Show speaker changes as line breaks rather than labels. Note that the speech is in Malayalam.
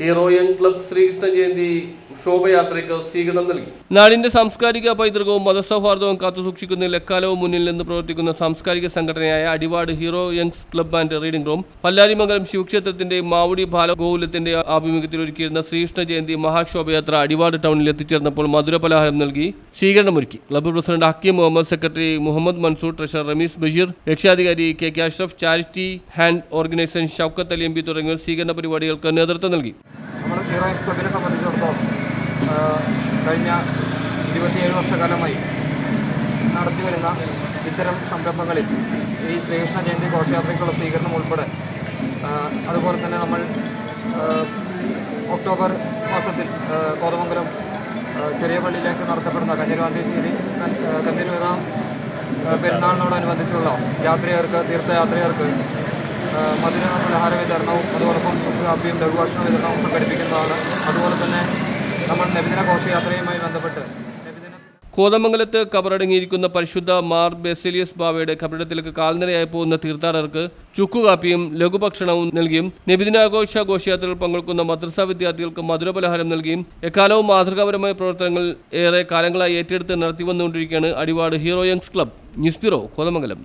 ഹീറോയൻ ക്ലബ് ശ്രീകൃഷ്ണ ജയന്തി ശോഭയാത്രയ്ക്ക് സ്വീകരണം നൽകി. നാടിന്റെ സാംസ്കാരിക പൈതൃകവും മതസൗഹാർദ്ദവും കാത്തുസൂക്ഷിക്കുന്ന എക്കാലവും മുന്നിൽ നിന്ന് പ്രവർത്തിക്കുന്ന സാംസ്കാരിക സംഘടനയായ Adivad hero youngs club and reading room Pallarimangalam ശിവക്ഷേത്രത്തിന്റെ Mavudi ബാലഗോകുലത്തിന്റെ ആഭിമുഖ്യത്തിൽ ഒരുക്കിയിരുന്ന ശ്രീകൃഷ്ണ ജയന്തി മഹാശോഭയാത്ര അടിവാട് ടൗണിൽ എത്തിച്ചേർന്നപ്പോൾ മധുര പലഹാരം നൽകി സ്വീകരണമൊരുക്കി. Club president Hakeem Muhammad secretary Muhammad Mansoor treasurer Ramees Basheer രക്ഷാധികാരി K K Ashraf charity hand organisation Shoukath Ali M P തുടങ്ങിയവർ സ്വീകരണ പരിപാടികൾക്ക് നേതൃത്വം നൽകി.
ഹീറോയിൻസ് ക്ലബിനെ സംബന്ധിച്ചിടത്തോളം കഴിഞ്ഞ ഇരുപത്തിയേഴ് വർഷക്കാലമായി നടത്തി വരുന്ന ഇത്തരം സംരംഭങ്ങളിൽ ഈ ശ്രീകൃഷ്ണ ജയന്തി ഘോഷയാത്രയ്ക്കുള്ള സ്വീകരണം ഉൾപ്പെടെ അതുപോലെ തന്നെ നമ്മൾ ഒക്ടോബർ മാസത്തിൽ കോതമംഗലം ചെറിയ പള്ളിയിലേക്ക് നടത്തപ്പെടുന്ന കഞ്ഞിരുവാന്തി തീയതി കഞ്ഞിരുവക പെരുന്നാളിനോടനുബന്ധിച്ചുള്ള യാത്രികർക്ക് തീർത്ഥയാത്രികർക്ക് മധുര പലഹാര വിതരണവും അതോടൊപ്പം കാപ്പിയും ലഘുഭക്ഷണ വിതരണവും സംഘടിപ്പിക്കുന്നതാണ്. അതുപോലെ തന്നെ നമ്മൾ നബിദിന ഘോഷയാത്രയുമായി ബന്ധപ്പെട്ട്
കോതമംഗലത്ത് കബറടങ്ങിയിരിക്കുന്ന പരിശുദ്ധ മാർ ബെസിലിയസ് ബാവയുടെ കബറിടത്തിലേക്ക് കാൽനടയായി പോകുന്ന തീർത്ഥാടകർക്ക് ചുക്കുകാപ്പിയും ലഘുഭക്ഷണവും നൽകിയും നബിദിനാഘോഷ ഘോഷയാത്രയിൽ പങ്കെടുക്കുന്ന മദ്രസാ വിദ്യാർത്ഥികൾക്ക് മധുരപലഹാരം നൽകിയും എക്കാലവും മാതൃകാപരമായ പ്രവർത്തനങ്ങൾ ഏറെ കാലങ്ങളായി ഏറ്റെടുത്ത് നടത്തി വന്നുകൊണ്ടിരിക്കുകയാണ് Adivad hero youngs club. News bureau Kothamangalam.